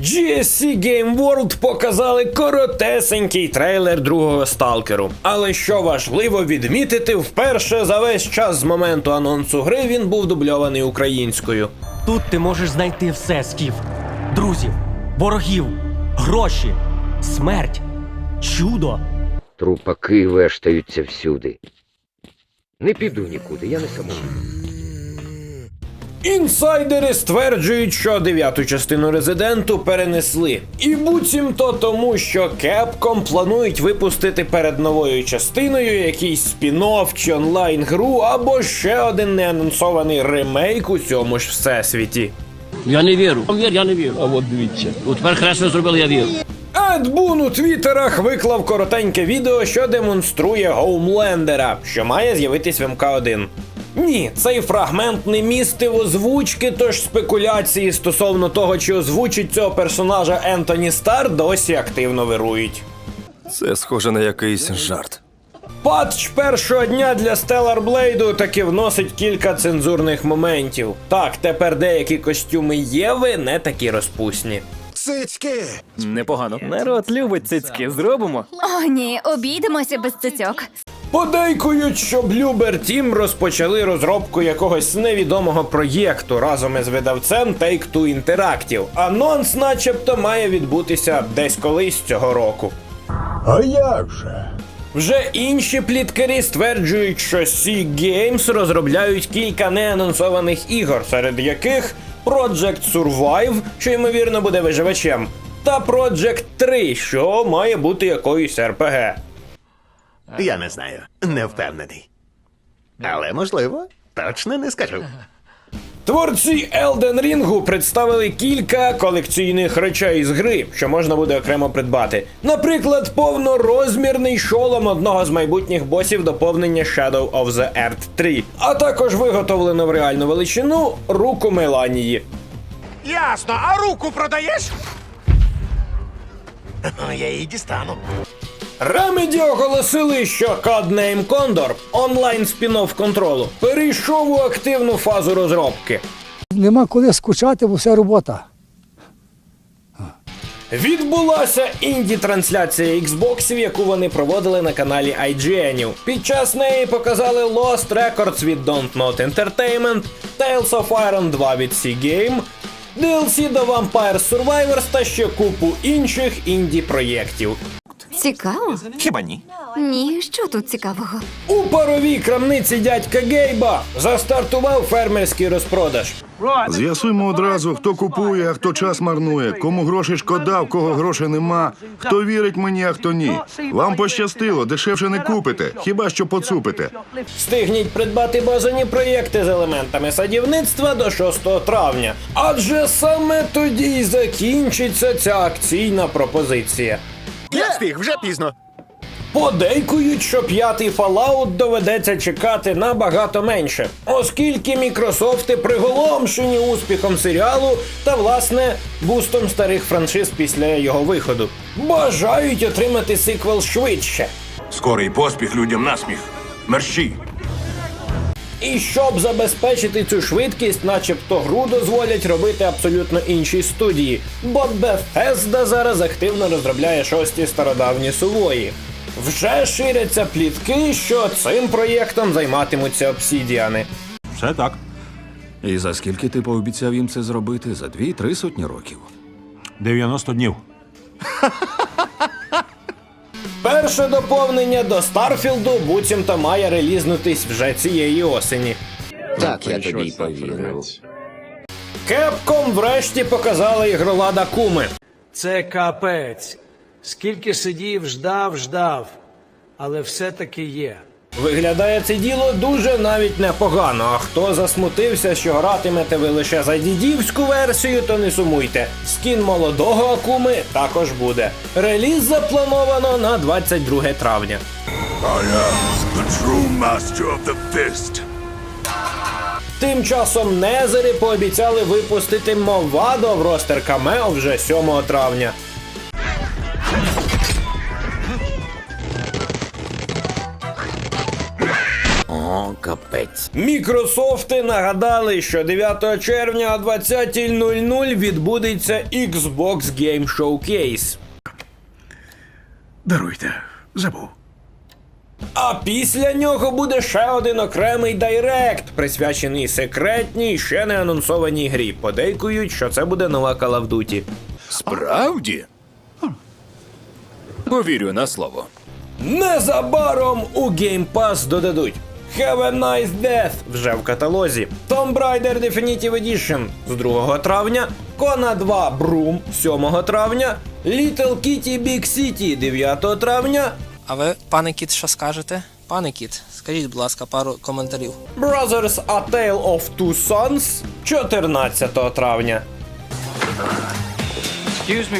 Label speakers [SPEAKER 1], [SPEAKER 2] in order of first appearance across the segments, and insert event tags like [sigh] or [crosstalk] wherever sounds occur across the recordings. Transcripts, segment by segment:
[SPEAKER 1] GSC Game World показали коротесенький трейлер другого сталкеру. Але що важливо відмітити, вперше за весь час з моменту анонсу гри він був дубльований українською.
[SPEAKER 2] Тут ти можеш знайти все, Скіф. Друзів, ворогів, гроші, смерть, чудо.
[SPEAKER 3] Трупаки вештаються всюди. Не піду нікуди, я не самотній.
[SPEAKER 1] Інсайдери стверджують, що дев'яту частину резиденту перенесли. І буцімто тому, що Capcom планують випустити перед новою частиною якийсь спін-офф чи онлайн-гру, або ще один неанонсований ремейк у цьому ж всесвіті.
[SPEAKER 4] Я не вірю. Вір, я не вірю. А от дивіться. От тепер краще зробили, я вірю.
[SPEAKER 1] Ед Бун у твіттерах виклав коротеньке відео, що демонструє Гоумлендера, що має з'явитись в МК1. Ні, цей фрагмент не містив озвучки, тож спекуляції стосовно того, чи озвучить цього персонажа Ентоні Стар, досі активно вирують.
[SPEAKER 5] Це схоже на якийсь жарт.
[SPEAKER 1] Патч першого дня для Stellar Blade таки вносить кілька цензурних моментів. Так, тепер деякі костюми Єви не такі розпусні. Цицьки!
[SPEAKER 5] Непогано.
[SPEAKER 6] Народ любить цицьки, зробимо.
[SPEAKER 7] О, ні, обійдемося без цицьок.
[SPEAKER 1] Подейкують, що Bloober Team розпочали розробку якогось невідомого проєкту разом із видавцем Take-Two Interactive. Анонс, начебто, має відбутися десь колись цього року.
[SPEAKER 8] А як же?
[SPEAKER 1] Вже інші пліткарі стверджують, що Sea Games розробляють кілька неанонсованих ігор, серед яких Project Survive, що ймовірно буде виживачем, та Project 3, що має бути якоюсь РПГ.
[SPEAKER 8] Я не знаю, не впевнений. Але можливо, точно не скажу. [laughs]
[SPEAKER 1] Творці Elden Ring представили кілька колекційних речей з гри, що можна буде окремо придбати. Наприклад, повнорозмірний шолом одного з майбутніх босів доповнення Shadow of the Earth 3, а також виготовлено в реальну величину руку Меланії.
[SPEAKER 8] Ясно, а руку продаєш? Я її дістану.
[SPEAKER 1] Remedy оголосили, що Codename Condor, онлайн спін-офф контролу, перейшов у активну фазу розробки.
[SPEAKER 9] Нема коли скучати, бо все робота.
[SPEAKER 1] Відбулася інді-трансляція Xbox, яку вони проводили на каналі IGN. Під час неї показали Lost Records від Don't Not Entertainment, Tales of Iron 2 від C-Game, DLC до Vampire Survivors та ще купу інших інді-проєктів.
[SPEAKER 7] Цікаво?
[SPEAKER 5] Хіба ні?
[SPEAKER 7] Ні, що тут цікавого?
[SPEAKER 1] У паровій крамниці дядька Гейба застартував фермерський розпродаж.
[SPEAKER 10] З'ясуємо одразу, хто купує, а хто час марнує, кому грошей шкода, в кого грошей нема, хто вірить мені, а хто ні. Вам пощастило, дешевше не купите, хіба що поцупите.
[SPEAKER 1] Встигніть придбати базові проєкти з елементами садівництва до 6 травня. Адже саме тоді й закінчиться ця акційна пропозиція.
[SPEAKER 8] Я встиг, вже пізно.
[SPEAKER 1] Подейкують, що п'ятий Fallout доведеться чекати набагато менше, оскільки мікрософти приголомшені успіхом серіалу та власне бустом старих франшиз після його виходу. Бажають отримати сиквел швидше.
[SPEAKER 11] Скорий поспіх людям насміх. Мерщій.
[SPEAKER 1] І щоб забезпечити цю швидкість, начебто гру дозволять робити абсолютно інші студії, бо Bethesda зараз активно розробляє шості стародавні сувої. Вже ширяться плітки, що цим проєктом займатимуться обсідіани.
[SPEAKER 11] Все так. І за скільки ти пообіцяв їм це зробити? За дві-три сотні років. 90 днів. [laughs]
[SPEAKER 1] Перше доповнення до Старфілду буцімто має релізнутись вже цієї осені.
[SPEAKER 3] Так я тобі й повірив.
[SPEAKER 1] Кепком врешті показала ігрова Куми.
[SPEAKER 6] Це капець. Скільки сидів, ждав, ждав. Але все-таки є.
[SPEAKER 1] Виглядає це діло дуже навіть непогано. А хто засмутився, що гратимете ви лише за дідівську версію, то не сумуйте. Скін молодого Акуми також буде. Реліз заплановано на 22 травня.
[SPEAKER 11] Аля,
[SPEAKER 1] Тим часом Незери пообіцяли випустити Мовадо в ростер камео вже 7 травня.
[SPEAKER 3] О, капець.
[SPEAKER 1] Мікрософти нагадали, що 9 червня о 20.00 відбудеться Xbox Game Showcase.
[SPEAKER 10] Даруйте, забув.
[SPEAKER 1] А після нього буде ще один окремий дайрект, присвячений секретній, ще не анонсованій грі. Подейкують, що це буде нова Call of Duty.
[SPEAKER 5] Справді? Повірю на слово.
[SPEAKER 1] Незабаром у Game Pass додадуть Have a Nice Death вже в каталозі. Tomb Raider Definitive Edition з 2 травня, Kona 2 Broom 7 травня, Little Kitty Big City 9 травня,
[SPEAKER 6] А ви, пане кіт, що скажете? Пане кіт, скажіть, будь ласка, пару коментарів.
[SPEAKER 1] Brothers A Tale of Two Sons 14 травня.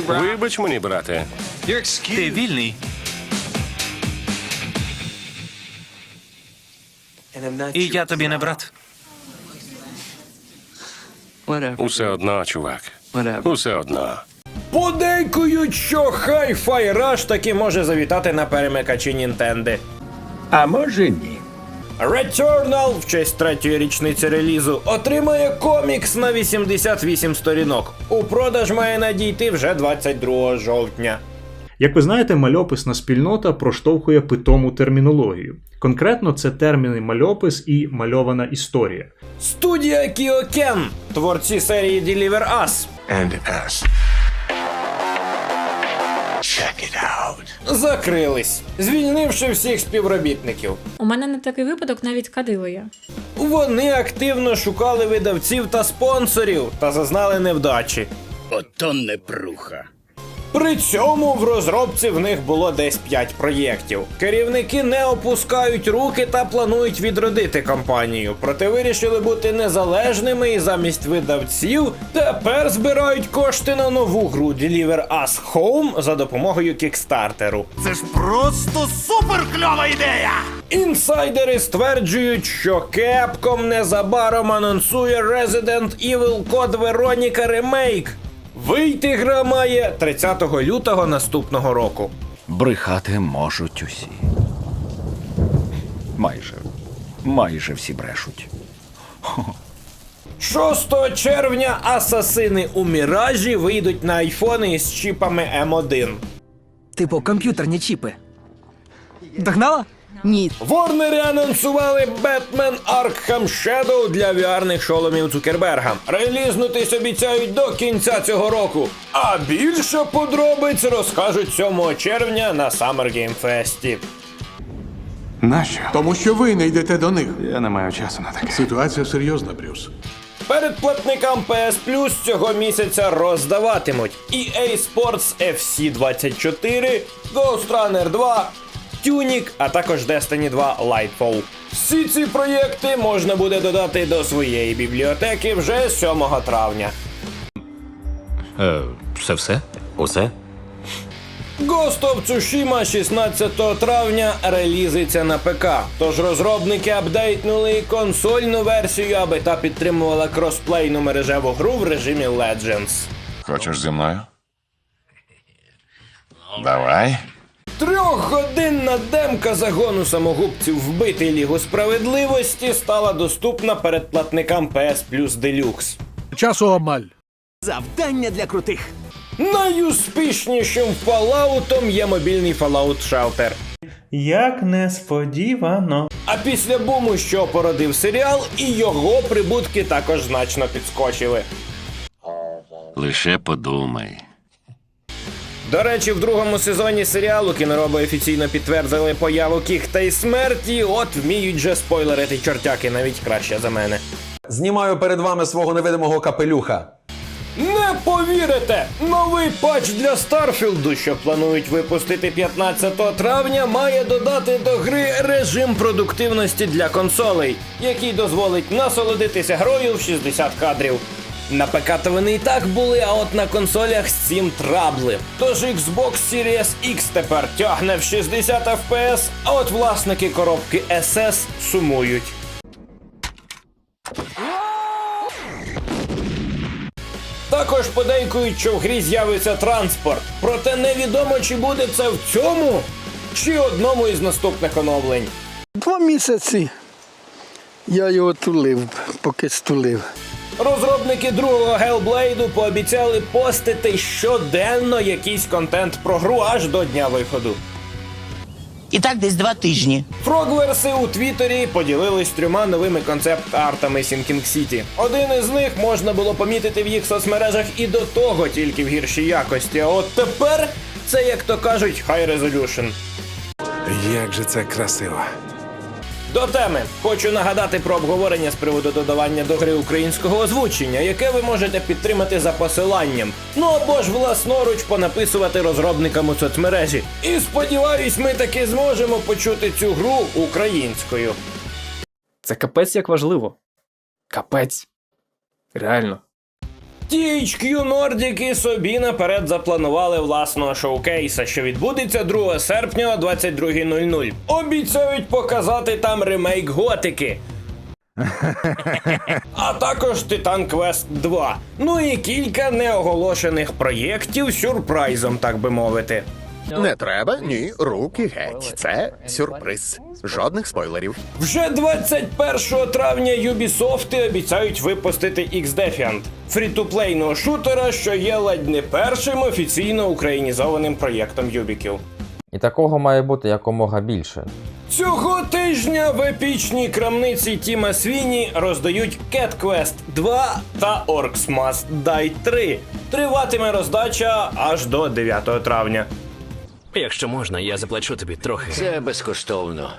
[SPEAKER 4] Вибач мені, брате.
[SPEAKER 5] Ти вільний? І я тобі не брат.
[SPEAKER 4] Усе одно, чувак. Усе одно.
[SPEAKER 1] Подейкують, що Hi-Fi Rush таки може завітати на перемикачі Нінтенди.
[SPEAKER 4] А може ні.
[SPEAKER 1] Returnal в честь третьої річниці релізу отримає комікс на 88 сторінок. У продаж має надійти вже 22 жовтня.
[SPEAKER 12] Як ви знаєте, мальописна спільнота проштовхує питому термінологію. Конкретно це терміни мальопис і мальована історія.
[SPEAKER 1] Студія Кіокен, творці серії Deliver Us,
[SPEAKER 8] And us. Check it out.
[SPEAKER 1] закрились, звільнивши всіх співробітників.
[SPEAKER 7] У мене на такий випадок навіть кадила я.
[SPEAKER 1] Вони активно шукали видавців та спонсорів та зазнали невдачі.
[SPEAKER 4] Ото непруха.
[SPEAKER 1] При цьому в розробці в них було десь 5 проєктів. Керівники не опускають руки та планують відродити компанію, проте вирішили бути незалежними і замість видавців тепер збирають кошти на нову гру Deliver Us Home за допомогою кікстартеру.
[SPEAKER 8] Це ж просто супер кльова ідея!
[SPEAKER 1] Інсайдери стверджують, що Capcom незабаром анонсує Resident Evil Code Veronica Remake. Вийти гра має 30 лютого наступного року.
[SPEAKER 11] Брехати можуть усі. Майже. Майже всі брешуть.
[SPEAKER 1] 6 червня асасини у Міражі вийдуть на айфони з чіпами М1.
[SPEAKER 6] Типу комп'ютерні чіпи. Догнала?
[SPEAKER 1] Ворнери анонсували Batman Arkham Shadow для VR-них шоломів Цукерберга. Релізнутись обіцяють до кінця цього року. А більше подробиць розкажуть 7 червня на Summer Game Fest.
[SPEAKER 10] Нащо?
[SPEAKER 8] Тому що ви не йдете до них.
[SPEAKER 10] Я не маю часу на таке.
[SPEAKER 8] Ситуація серйозна, Брюс.
[SPEAKER 1] Передплатникам PS Plus цього місяця роздаватимуть EA Sports FC 24, Ghost Runner 2, Tunic, а також Destiny 2 Lightfall. Всі ці проєкти можна буде додати до своєї бібліотеки вже 7 травня.
[SPEAKER 11] Е, це все? Усе?
[SPEAKER 1] Ghost of Tsushima 16 травня релізиться на ПК. Тож розробники апдейтнули консольну версію, аби та підтримувала кросплейну мережеву гру в режимі Legends.
[SPEAKER 10] Хочеш зі мною? Давай.
[SPEAKER 1] Трьохгодинна демка загону самогубців вбити Лігу справедливості стала доступна передплатникам PS Plus Deluxe.
[SPEAKER 9] Часу обмаль.
[SPEAKER 6] Завдання для крутих.
[SPEAKER 1] Найуспішнішим Falloutом є мобільний Fallout Shelter.
[SPEAKER 12] Як несподівано.
[SPEAKER 1] А після буму, що породив серіал, і його прибутки також значно підскочили.
[SPEAKER 4] Лише подумай.
[SPEAKER 1] До речі, в другому сезоні серіалу кінороби офіційно підтвердили появу кіхта і смерті, от вміють же спойлерити чортяки навіть краще за мене.
[SPEAKER 6] Знімаю перед вами свого невидимого капелюха.
[SPEAKER 1] Не повірите! Новий патч для Старфілду, що планують випустити 15 травня, має додати до гри режим продуктивності для консолей, який дозволить насолодитися грою в 60 кадрів. На ПК то вони і так були, а от на консолях з цим трабли. Тож Xbox Series X тепер тягне в 60 FPS, а от власники коробки SS сумують. Також подейкують, що в грі з'явиться транспорт. Проте невідомо, чи буде це в цьому, чи одному із наступних оновлень.
[SPEAKER 9] Два місяці я його тулив, поки стулив.
[SPEAKER 1] Розробники другого Hellblade пообіцяли постити щоденно якийсь контент про гру аж до дня виходу.
[SPEAKER 2] І так десь два тижні.
[SPEAKER 1] Фрогверси у Твіттері поділились трьома новими концепт-артами Sinking City. Один із них можна було помітити в їх соцмережах і до того тільки в гіршій якості. А от тепер це, як то кажуть, High Resolution.
[SPEAKER 5] Як же це красиво.
[SPEAKER 1] До теми хочу нагадати про обговорення з приводу додавання до гри українського озвучення, яке ви можете підтримати за посиланням. Ну або ж власноруч понаписувати розробникам у соцмережі. І сподіваюсь, ми таки зможемо почути цю гру українською.
[SPEAKER 6] Це капець як важливо. Капець. Реально.
[SPEAKER 1] THQ Nordic і собі наперед запланували власного шоукейса, що відбудеться 2 серпня о 22.00. Обіцяють показати там ремейк готики. [laughs] А також Titan Quest 2. Ну і кілька неоголошених проєктів сюрпрайзом, так би мовити.
[SPEAKER 8] Не треба, ні, руки геть. Це сюрприз. Жодних спойлерів.
[SPEAKER 1] Вже 21 травня Ubisoft обіцяють випустити X-Defiant – фрі-ту-плейного шутера, що є ледь не першим офіційно українізованим проєктом Юбіків.
[SPEAKER 2] І такого має бути якомога більше.
[SPEAKER 1] Цього тижня в епічній крамниці Тіма Свіні роздають Cat Quest 2 та Orcs Must Die 3. Триватиме роздача аж до 9 травня.
[SPEAKER 4] Якщо можна, я заплачу тобі трохи.
[SPEAKER 3] Це безкоштовно.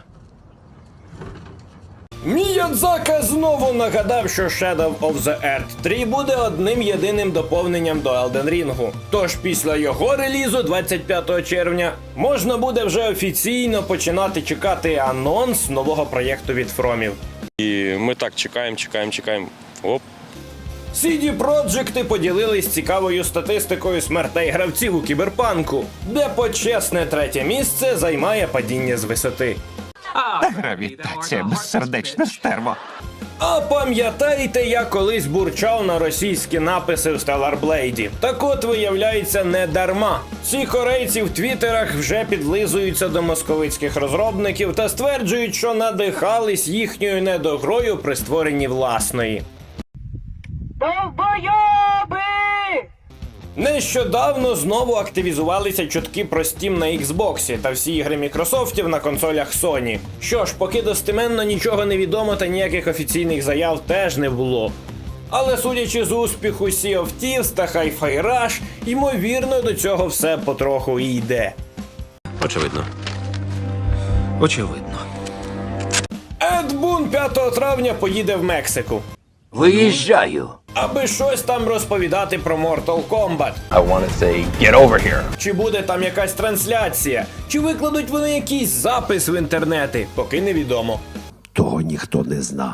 [SPEAKER 1] Міядзака знову нагадав, що Shadow of the Earth 3 буде одним єдиним доповненням до Elden Ring. Тож після його релізу 25 червня можна буде вже офіційно починати чекати анонс нового проєкту від Фромів.
[SPEAKER 4] І ми так чекаємо, чекаємо, чекаємо. Оп.
[SPEAKER 1] CD Projekt поділились цікавою статистикою смертей гравців у кіберпанку, де почесне третє місце займає падіння з висоти.
[SPEAKER 5] Гравітація, безсердечне стерво.
[SPEAKER 1] А пам'ятаєте, я колись бурчав на російські написи в Stellar Blade? Так от виявляється не дарма. Ці корейці в твіттерах вже підлизуються до московицьких розробників та стверджують, що надихались їхньою недогрою при створенні власної. Нещодавно знову активізувалися чутки про Steam на Xbox та всі ігри Мікрософтів на консолях Sony. Що ж, поки достеменно нічого не відомо та ніяких офіційних заяв теж не було. Але судячи з успіху Sea of Thieves та Hi-Fi Rush, ймовірно, до цього все потроху і йде.
[SPEAKER 5] Очевидно. Очевидно.
[SPEAKER 1] Ед Бун 5 травня поїде в Мексику,
[SPEAKER 3] Виїжджаю.
[SPEAKER 1] Аби щось там розповідати про Mortal Kombat.
[SPEAKER 5] I wanna say, get over here.
[SPEAKER 1] Чи буде там якась трансляція, чи викладуть вони якийсь запис в інтернети, поки невідомо.
[SPEAKER 8] Того ніхто не знав.